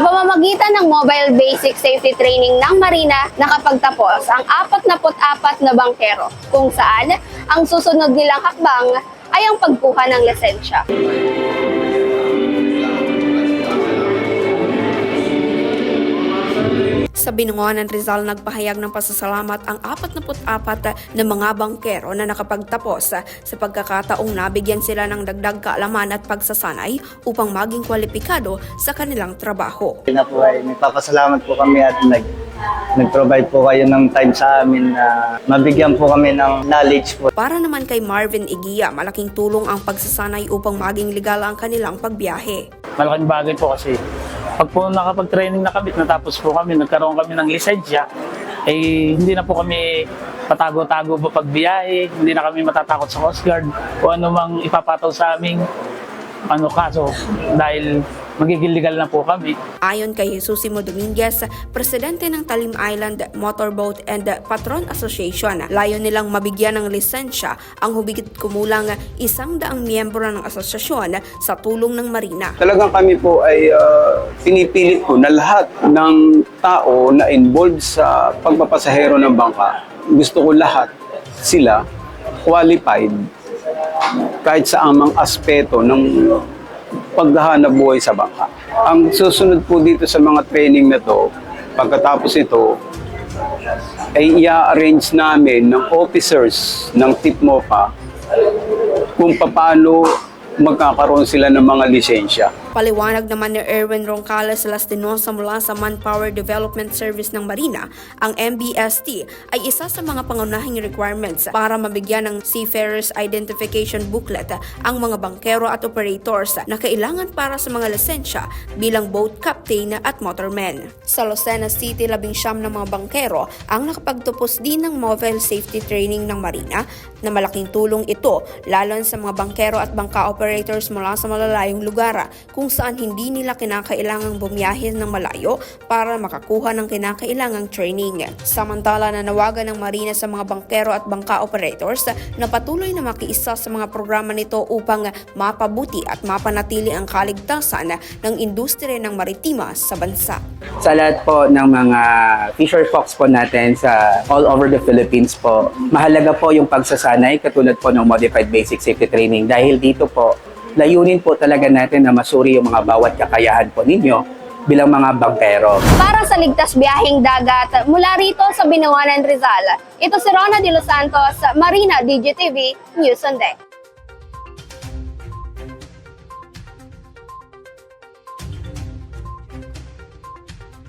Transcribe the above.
pamamagitan ng Mobile Basic Safety Training ng Marina nakapagtapos ang 44 na bangkero kung saan ang susunod nilang hakbang ay ang pagkuha ng lisensya. Sa Binunguan ng Rizal, nagpahayag ng pasasalamat ang 44 na mga bangkero na nakapagtapos sa pagkakataong nabigyan sila ng dagdag kaalaman at pagsasanay upang maging kwalipikado sa kanilang trabaho. na po ay nagpapasalamat po kami at nag nag-provide po kayo ng time sa amin na mabigyan po kami ng knowledge po. Para naman kay Marvin Igia, malaking tulong ang pagsasanay upang maging legal ang kanilang pagbiyahe. malaking bagay po kasi pag po nakapag-training na kami, natapos po kami, nagkaroon kami ng lisensya, eh hindi na po kami patago-tago po pagbiyahe, hindi na kami matatakot sa Coast Guard o ano mang ipapataw sa aming ano kaso dahil magiging legal na po kami. Ayon kay Jesusimo Dominguez, presidente ng Talim Island Motorboat and Patron Association, layo nilang mabigyan ng lisensya ang hubigit kumulang isang daang miyembro ng asosasyon sa tulong ng Marina. Talagang kami po ay ah, pinipilit po na lahat ng tao na involved sa pagpapasahero ng bangka, gusto ko lahat sila qualified kahit sa amang aspeto ng paghahanap buhay sa bangka. Ang susunod po dito sa mga training na to, pagkatapos ito, ay i-arrange namin ng officers ng TIPMOPA kung paano magkakaroon sila ng mga lisensya. Paliwanag naman ni Erwin Roncales Lastinosa mula sa Manpower Development Service ng Marina, ang MBST ay isa sa mga pangunahing requirements para mabigyan ng Seafarers Identification Booklet ang mga bangkero at operators na kailangan para sa mga lisensya bilang boat captain at motorman. Sa Lucena City, labing siyam ng mga bangkero ang nakapagtupos din ng mobile safety training ng Marina na malaking tulong ito lalo sa mga bangkero at bangka operators mula sa malalayong lugar kung saan hindi nila kinakailangang bumiyahe ng malayo para makakuha ng kinakailangang training. Samantala nanawagan ng Marina sa mga bangkero at bangka operators na patuloy na makiisa sa mga programa nito upang mapabuti at mapanatili ang kaligtasan ng industriya ng maritima sa bansa. sa lahat po ng mga fisher folks po natin sa all over the Philippines po. Mahalaga po yung pagsasanay katulad po ng Modified Basic Safety Training dahil dito po layunin po talaga natin na masuri yung mga bawat kakayahan po ninyo bilang mga bangkero. Para sa ligtas biyaheng dagat mula rito sa Binawanan Rizal, ito si Rona De Los Santos, Marina DGTV, News on Deck.